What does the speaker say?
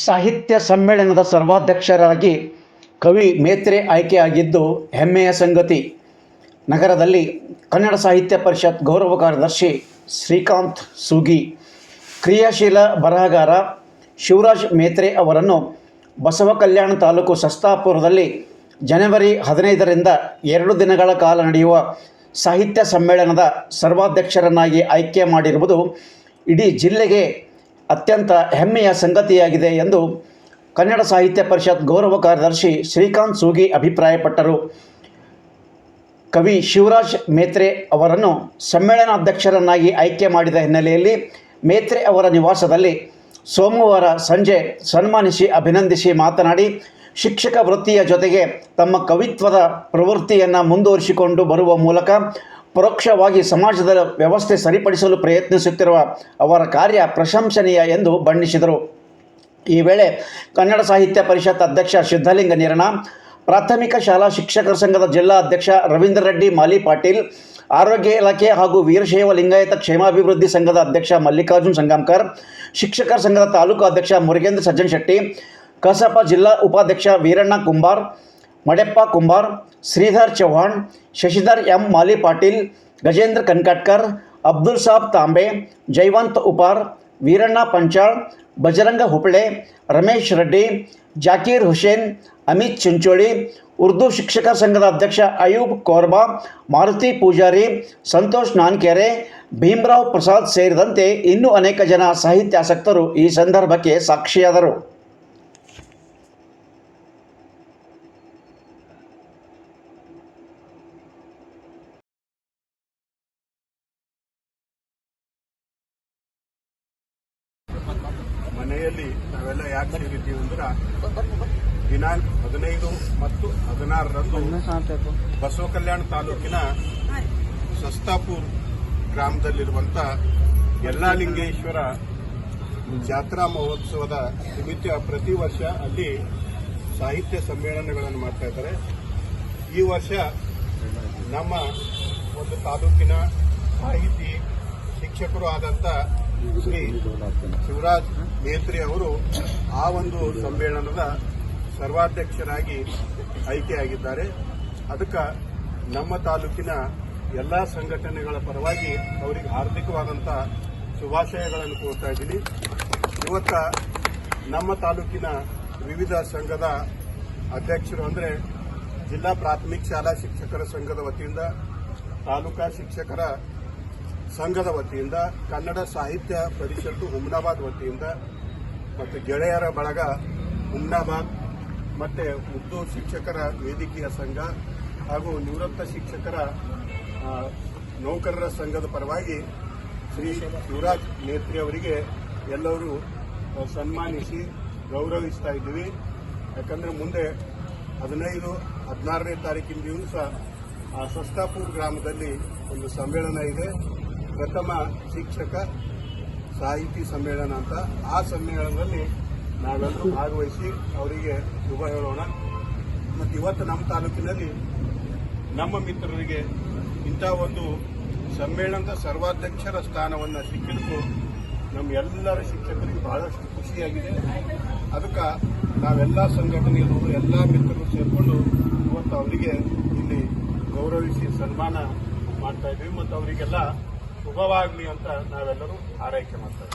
ಸಾಹಿತ್ಯ ಸಮ್ಮೇಳನದ ಸರ್ವಾಧ್ಯಕ್ಷರಾಗಿ ಕವಿ ಮೇತ್ರೆ ಆಯ್ಕೆಯಾಗಿದ್ದು ಹೆಮ್ಮೆಯ ಸಂಗತಿ. ನಗರದಲ್ಲಿ ಕನ್ನಡ ಸಾಹಿತ್ಯ ಪರಿಷತ್ ಗೌರವ ಕಾರ್ಯದರ್ಶಿ ಶ್ರೀಕಾಂತ್ ಸೂಗಿ, ಕ್ರಿಯಾಶೀಲ ಬರಹಗಾರ ಶಿವರಾಜ್ ಮೇತ್ರೆ ಅವರನ್ನು ಬಸವ ಕಲ್ಯಾಣ ತಾಲೂಕು ಸಸ್ತಾಪುರದಲ್ಲಿ ಜನವರಿ ಹದಿನೈದರಿಂದ ಎರಡು ದಿನಗಳ ಕಾಲ ನಡೆಯುವ ಸಾಹಿತ್ಯ ಸಮ್ಮೇಳನದ ಸರ್ವಾಧ್ಯಕ್ಷರನ್ನಾಗಿ ಆಯ್ಕೆ ಮಾಡಿರುವುದು ಇಡೀ ಜಿಲ್ಲೆಗೆ ಅತ್ಯಂತ ಹೆಮ್ಮೆಯ ಸಂಗತಿಯಾಗಿದೆ ಎಂದು ಕನ್ನಡ ಸಾಹಿತ್ಯ ಪರಿಷತ್ ಗೌರವ ಕಾರ್ಯದರ್ಶಿ ಶ್ರೀಕಾಂತ್ ಸೂಗಿ ಅಭಿಪ್ರಾಯಪಟ್ಟರು. ಕವಿ ಶಿವರಾಜ್ ಮೇತ್ರೆ ಅವರನ್ನು ಸಮ್ಮೇಳನಾಧ್ಯಕ್ಷರನ್ನಾಗಿ ಆಯ್ಕೆ ಮಾಡಿದ ಹಿನ್ನೆಲೆಯಲ್ಲಿ ಮೇತ್ರೆ ಅವರ ನಿವಾಸದಲ್ಲಿ ಸೋಮವಾರ ಸಂಜೆ ಸನ್ಮಾನಿಸಿ ಅಭಿನಂದಿಸಿ ಮಾತನಾಡಿ, ಶಿಕ್ಷಕ ವೃತ್ತಿಯ ಜೊತೆಗೆ ತಮ್ಮ ಕವಿತ್ವದ ಪ್ರವೃತ್ತಿಯನ್ನು ಮುಂದುವರಿಸಿಕೊಂಡು ಬರುವ ಮೂಲಕ ಪರೋಕ್ಷವಾಗಿ ಸಮಾಜದ ವ್ಯವಸ್ಥೆ ಸರಿಪಡಿಸಲು ಪ್ರಯತ್ನಿಸುತ್ತಿರುವ ಅವರ ಕಾರ್ಯ ಪ್ರಶಂಸನೀಯ ಎಂದು ಬಣ್ಣಿಸಿದರು. ಈ ವೇಳೆ ಕನ್ನಡ ಸಾಹಿತ್ಯ ಪರಿಷತ್ ಅಧ್ಯಕ್ಷ ಸಿದ್ಧಲಿಂಗ ನಿರಣ, ಪ್ರಾಥಮಿಕ ಶಾಲಾ ಶಿಕ್ಷಕರ ಸಂಘದ ಜಿಲ್ಲಾ ಅಧ್ಯಕ್ಷ ರವೀಂದ್ರ ರೆಡ್ಡಿ, ಮಾಲಿ ಪಾಟೀಲ್, ಆರೋಗ್ಯ ಇಲಾಖೆ ಹಾಗೂ ವೀರಶೈವ ಲಿಂಗಾಯತ ಕ್ಷೇಮಾಭಿವೃದ್ಧಿ ಸಂಘದ ಅಧ್ಯಕ್ಷ ಮಲ್ಲಿಕಾರ್ಜುನ್ ಸಂಗಮ್ಕರ್, ಶಿಕ್ಷಕರ ಸಂಘದ ತಾಲೂಕು ಅಧ್ಯಕ್ಷ ಮುರುಗೇಂದ್ರ ಸಜ್ಜನ್ ಶೆಟ್ಟಿ ಕಸಾಪ ಜಿಲ್ಲಾ ಉಪಾಧ್ಯಕ್ಷ ವೀರಣ್ಣ ಕುಂಬಾರ್ ಮಡೆಪ್ಪ ಕುಂಬಾರ್, ಶ್ರೀಧರ್ ಚೌಹಾಣ್, ಶಶಿಧರ್ ಎಂ ಮಾಲಿ ಪಾಟೀಲ್, ಗಜೇಂದ್ರ ಕನ್ಕಟ್ಕರ್, ಅಬ್ದುಲ್ ಸಾಬ್ ತಾಂಬೆ, ಜೈವಂತ್ ಉಪಾರ್, ವೀರಣ್ಣ ಪಂಚಾಳ್, ಬಜರಂಗ ಹುಪಳೆ ರಮೇಶ್ ರೆಡ್ಡಿ, ಜಾಕೀರ್ ಹುಸೇನ್, ಅಮಿತ್ ಚಿಂಚೋಳಿ, ಉರ್ದು ಶಿಕ್ಷಕ ಸಂಘದ ಅಧ್ಯಕ್ಷ ಅಯೂಬ್ ಕೋರ್ಬಾ, ಮಾರುತಿ ಪೂಜಾರಿ, ಸಂತೋಷ್ ನಾನ್ಕೆರೆ, ಭೀಮರಾವ್ ಪ್ರಸಾದ್ ಸೇರಿದಂತೆ ಇನ್ನೂ ಅನೇಕ ಜನ ಸಾಹಿತ್ಯಾಸಕ್ತರು ಈ ಸಂದರ್ಭಕ್ಕೆ ಸಾಕ್ಷಿಯಾದರು. ಮನೆಯಲ್ಲಿ ನಾವೆಲ್ಲ ಯಾಕೆ ಸೇರಿದ್ದೀವಿ ಅಂದ್ರೆ ದಿನಾಂಕ ಹದಿನೈದು ಮತ್ತು ಹದಿನಾರರಂದು ಬಸವ ಕಲ್ಯಾಣ ತಾಲೂಕಿನ ಸಸ್ತಾಪುರ್ ಗ್ರಾಮದಲ್ಲಿರುವಂತ ಯಲ್ಲಾಲಿಂಗೇಶ್ವರ ಜಾತ್ರಾ ಮಹೋತ್ಸವದ ನಿಮಿತ್ತ ಪ್ರತಿ ವರ್ಷ ಅಲ್ಲಿ ಸಾಹಿತ್ಯ ಸಮ್ಮೇಳನಗಳನ್ನು ಮಾಡ್ತಾ ಇದ್ದಾರೆ. ಈ ವರ್ಷ ನಮ್ಮ ಒಂದು ತಾಲೂಕಿನ ಸಾಹಿತಿ ಶಿಕ್ಷಕರು ಆದಂತ ಶ್ರೀ ಶಿವರಾಜ್ ಮೇತ್ರಿ ಅವರು ಆ ಒಂದು ಸಮ್ಮೇಳನದ ಸರ್ವಾಧ್ಯಕ್ಷರಾಗಿ ಆಯ್ಕೆಯಾಗಿದ್ದಾರೆ. ಅದಕ್ಕೆ ನಮ್ಮ ತಾಲೂಕಿನ ಎಲ್ಲಾ ಸಂಘಟನೆಗಳ ಪರವಾಗಿ ಅವರಿಗೆ ಹಾರ್ದಿಕವಾದಂಥ ಶುಭಾಶಯಗಳನ್ನು ಕೋರ್ತಾ ಇದ್ದೀನಿ. ಇವತ್ತ ನಮ್ಮ ತಾಲೂಕಿನ ವಿವಿಧ ಸಂಘದ ಅಧ್ಯಕ್ಷರು ಅಂದರೆ ಜಿಲ್ಲಾ ಪ್ರಾಥಮಿಕ ಶಾಲಾ ಶಿಕ್ಷಕರ ಸಂಘದ ವತಿಯಿಂದ ತಾಲೂಕಾ ಶಿಕ್ಷಕರ ಸಂಘದ ವತಿಯಿಂದ ಕನ್ನಡ ಸಾಹಿತ್ಯ ಪರಿಷತ್ತು ಹುಮ್ನಾಬಾದ್ ವತಿಯಿಂದ ಮತ್ತು ಗೆಳೆಯರ ಬಳಗ ಹುಮ್ನಾಬಾದ್ ಮತ್ತು ಉರ್ದು ಶಿಕ್ಷಕರ ವೇದಿಕೆಯ ಸಂಘ ಹಾಗೂ ನಿವೃತ್ತ ಶಿಕ್ಷಕರ ನೌಕರರ ಸಂಘದ ಪರವಾಗಿ ಶ್ರೀ ಶಿವರಾಜ್ ನೇತ್ರಿ ಅವರಿಗೆ ಎಲ್ಲರೂ ಸನ್ಮಾನಿಸಿ ಗೌರವಿಸ್ತಾ ಇದ್ದೀವಿ. ಯಾಕಂದರೆ ಮುಂದೆ ಹದಿನೈದು, ಹದಿನಾರನೇ ತಾರೀಕಿನ ದಿವಸ ಆ ಸಸ್ತಾಪುರ್ ಗ್ರಾಮದಲ್ಲಿ ಒಂದು ಸಮ್ಮೇಳನ ಇದೆ. ಪ್ರಥಮ ಶಿಕ್ಷಕ ಸಾಹಿತಿ ಸಮ್ಮೇಳನ ಅಂತ ಆ ಸಮ್ಮೇಳನದಲ್ಲಿ ನಾವೆಲ್ಲರೂ ಭಾಗವಹಿಸಿ ಅವರಿಗೆ ಶುಭ ಹೇಳೋಣ. ಮತ್ತು ಇವತ್ತು ನಮ್ಮ ತಾಲೂಕಿನಲ್ಲಿ ನಮ್ಮ ಮಿತ್ರರಿಗೆ ಇಂಥ ಒಂದು ಸಮ್ಮೇಳನದ ಸರ್ವಾಧ್ಯಕ್ಷರ ಸ್ಥಾನವನ್ನು ಸಿಕ್ಕಿದ್ದು ನಮ್ಮ ಎಲ್ಲರ ಶಿಕ್ಷಕರಿಗೆ ಬಹಳಷ್ಟು ಖುಷಿಯಾಗಿದೆ. ಅದಕ್ಕೆ ನಾವೆಲ್ಲ ಸಂಘಟನೆಗಳು ಎಲ್ಲ ಮಿತ್ರರು ಸೇರಿಕೊಂಡು ಇವತ್ತು ಅವರಿಗೆ ಇಲ್ಲಿ ಗೌರವಿಸಿ ಸನ್ಮಾನ ಮಾಡ್ತಾ ಇದ್ದೀವಿ. ಮತ್ತು ಅವರಿಗೆಲ್ಲ ಶುಭವಾಗಲಿ ಅಂತ ನಾವೆಲ್ಲರೂ ಆರೈಕೆ ಮಾಡ್ತಾ ಇದ್ದೀವಿ.